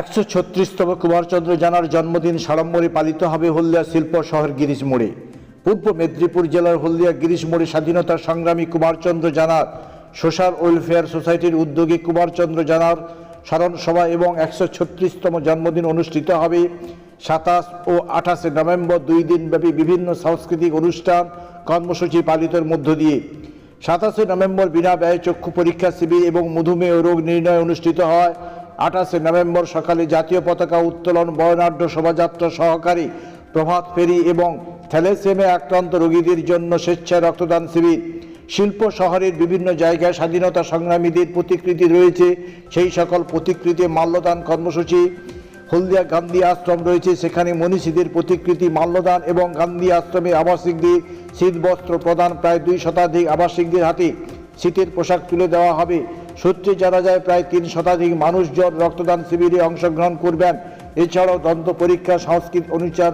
একশো ছত্রিশতম কুমারচন্দ্র জানার জন্মদিন সাড়ম্বরে পালিত হবে হলদিয়া শিল্প শহর গিরিশ মোড়ে। পূর্ব মেদিনীপুর জেলার হলদিয়া গিরিশ মোড়ে স্বাধীনতা সংগ্রামী কুমারচন্দ্র জানার, সোশ্যাল ওয়েলফেয়ার সোসাইটির উদ্যোগে কুমারচন্দ্র জানার স্মরণ সভা এবং একশো ছত্রিশতম জন্মদিন অনুষ্ঠিত হবে সাতাশ ও আঠাশে নভেম্বর, দুই দিনব্যাপী বিভিন্ন সাংস্কৃতিক অনুষ্ঠান, কর্মসূচি পালিতের মধ্য দিয়ে। সাতাশে নভেম্বর বিনা ব্যয় চক্ষু পরীক্ষা, শিবির এবং মধুমেহ রোগ নির্ণয় অনুষ্ঠিত হয় আঠাশে নভেম্বর সকালে জাতীয় পতাকা উত্তোলন, বর্ণাঢ্য শোভাযাত্রা সহকারী প্রভাত ফেরি এবং থ্যালেসেমে আক্রান্ত রোগীদের জন্য স্বেচ্ছায় রক্তদান শিবির। শিল্প শহরের বিভিন্ন জায়গায় স্বাধীনতা সংগ্রামীদের প্রতিকৃতি রয়েছে, সেই সকল প্রতিকৃতি মাল্যদান কর্মসূচি। হলদিয়া গান্ধী আশ্রম রয়েছে, সেখানে মনীষীদের প্রতিকৃতি মাল্যদান এবং গান্ধী আশ্রমে আবাসিকদের শীত বস্ত্র প্রদান প্রায় দুই শতাধিক আবাসিকদের হাতে। শীতের পোশাক তুলে দেওয়া হবে। সূত্রে জানা যায়, প্রায় তিন শতাধিক মানুষজন রক্তদান শিবিরে অংশগ্রহণ করবেন। এছাড়াও দন্ত পরীক্ষা সংস্কৃত অনুষ্ঠান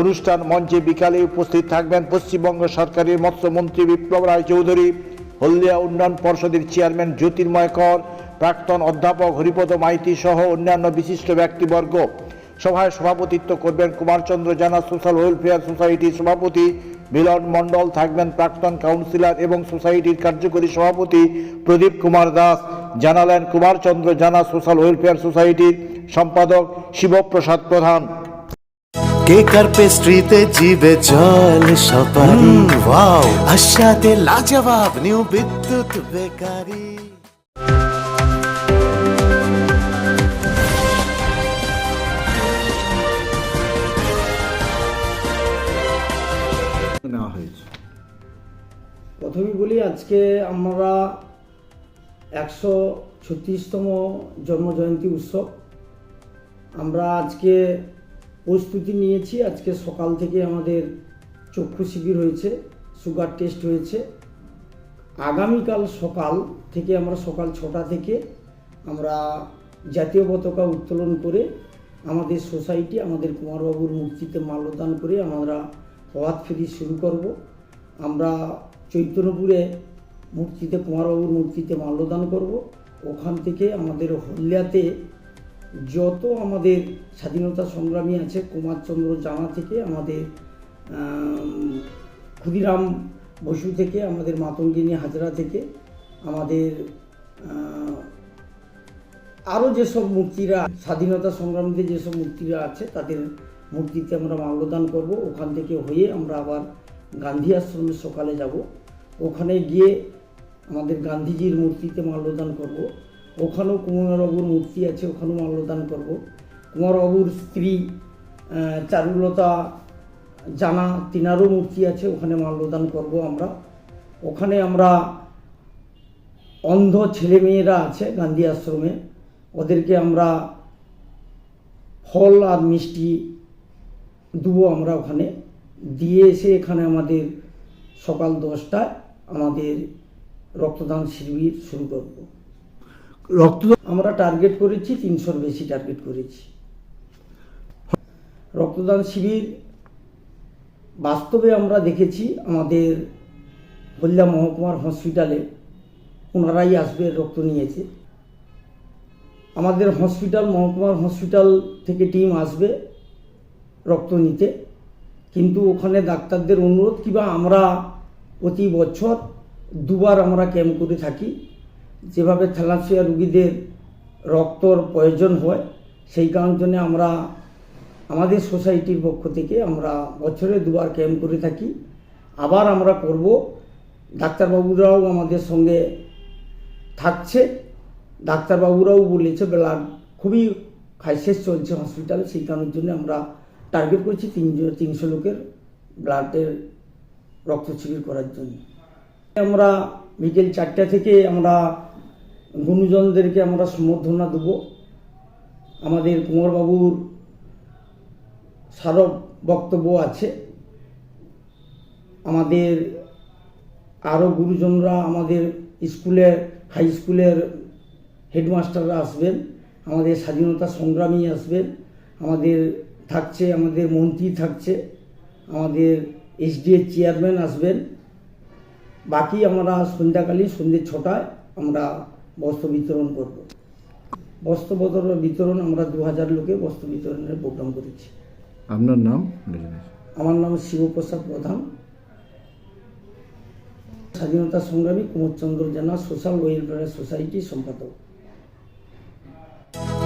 অনুষ্ঠান মঞ্চে বিকালে উপস্থিত থাকবেন পশ্চিমবঙ্গ সরকারের মৎস্যমন্ত্রী বিপ্লব রায়চৌধুরী হলদিয়া উন্নয়ন পর্ষদের চেয়ারম্যান জ্যোতির্ময় কর, প্রাক্তন অধ্যাপক হরিপদ মাইতি সহ অন্যান্য বিশিষ্ট ব্যক্তিবর্গ। সভায় সভাপতিত্ব করবেন কুমারচন্দ্র জানা সোশ্যাল ওয়েলফেয়ার সোসাইটির সভাপতি মিলন মণ্ডল থাকবেন প্রাক্তন কাউন্সিলর এবং সোসাইটির কার্যকরী সভাপতি প্রদীপ কুমার দাস। জানালেন কুমারচন্দ্র জানা সোশ্যাল ওয়েলফেয়ার সোসাইটির সম্পাদক শিবপ্রসাদ প্রধান। কেকার পেস্ট্রিতে জিবে জল সপারি? ওয়াও। আশাতে লাজবাব নিউ বিদ্যুৎ বেকারি। নেওয়া হয়েছে। প্রথমেই বলি, আজকে আমরা একশো ছত্রিশতম জন্মজয়ন্তী উৎসব। আমরা আজকে প্রস্তুতি নিয়েছি। আজকে সকাল থেকে আমাদের চক্ষু শিবির হয়েছে, সুগার টেস্ট হয়েছে। আগামীকাল সকাল থেকে আমরা সকাল ছটা থেকে আমরা জাতীয় পতাকা উত্তোলন করে আমাদের সোসাইটি, আমাদের কুমারবাবুর মূর্তিতে মাল্যদান করে আমরা প্রভাত ফেরি শুরু করব। আমরা চৈতন্যপুরে মূর্তিতে, কুমারবাবুর মূর্তিতে মাল্যদান করব। ওখান থেকে আমাদের হল্যাতে যত আমাদের স্বাধীনতা সংগ্রামী আছে, কুমারচন্দ্র জানা থেকে আমাদের ক্ষুদিরাম বসু থেকে আমাদের মাতঙ্গিনী হাজরা থেকে আমাদের আরও যেসব মূর্তিরা, স্বাধীনতা সংগ্রামীদের যেসব মূর্তিরা আছে, তাদের মূর্তিতে আমরা মাল্যদান করব। ওখান থেকে হয়ে আমরা আবার গান্ধী আশ্রমে সকালে যাব। ওখানে গিয়ে আমাদের গান্ধীজির মূর্তিতে মাল্যদান করব। ওখানেও কুমারবাবুর মূর্তি আছে, ওখানেও মাল্যদান করব। কুমারবাবুর স্ত্রী চারুলতা, জানা তিনারও মূর্তি আছে, ওখানে মাল্যদান করব আমরা। ওখানে আমরা অন্ধ ছেলেমেয়েরা আছে গান্ধী আশ্রমে। ওদেরকে আমরা ফল আর মিষ্টি দেবো আমরা ওখানে। দিয়ে এসে এখানে আমাদের সকাল দশটায় আমাদের রক্তদান শিবির শুরু করব। রক্তদান আমরা টার্গেট করেছি তিনশোর বেশি টার্গেট করেছি। রক্তদান শিবির বাস্তবে আমরা দেখেছি আমাদের হল্লা মহকুমার হসপিটালে ওনারাই আসবে রক্ত নিয়েছে। আমাদের হসপিটাল মহকুমার হসপিটাল থেকে টিম আসবে। রক্ত নিতে। কিন্তু ওখানে ডাক্তারদের অনুরোধ কিংবা আমরা প্রতি বছর দুবার আমরা ক্যাম্প করে থাকি। যেভাবে থ্যালাসিয়া রুগীদের রক্তর প্রয়োজন হয়, সেই কারণ জন্য আমরা আমাদের সোসাইটির পক্ষ থেকে আমরা বছরে দুবার ক্যাম্প করে থাকি। আবার আমরা করব। ডাক্তারবাবুরাও আমাদের সঙ্গে থাকছে। ডাক্তারবাবুরাও বলেছে ব্লাড খুবই ক্রাইসিস চলছে হসপিটালে সেই কারণের জন্য আমরা টার্গেট করছি তিনশো তিনশো লোকের ব্লাডের রক্ত শিবির করার জন্য। আমরা বিকেল চারটা থেকে আমরা গুণীজনদেরকে আমরা সম্বর্ধনা দেব। আমাদের কুমারবাবুর স্মারক বক্তব্য আছে। আমাদের আরও গুরুজনরা আমাদের স্কুলের হাই স্কুলের হেডমাস্টাররা আসবেন। আমাদের স্বাধীনতা সংগ্রামী আসবেন। আমাদের থাকছে আমাদের মন্ত্রী থাকছে আমাদের এসডিএ চেয়ারম্যান আসবেন। বাকি আমরা সন্ধ্যাকালীন সন্ধ্যে ছটায় আমরা বস্ত্র বিতরণ করব। বস্ত্র বিতরণ আমরা দু হাজার লোকে বস্ত্র বিতরণের প্রোগ্রাম করেছি। আপনার নাম আমার নাম শিবপ্রসাদ প্রধান। স্বাধীনতা সংগ্রামী কুমোরচন্দ্র জানা সোশ্যাল ওয়েলফেয়ার সোসাইটি সম্পাদক।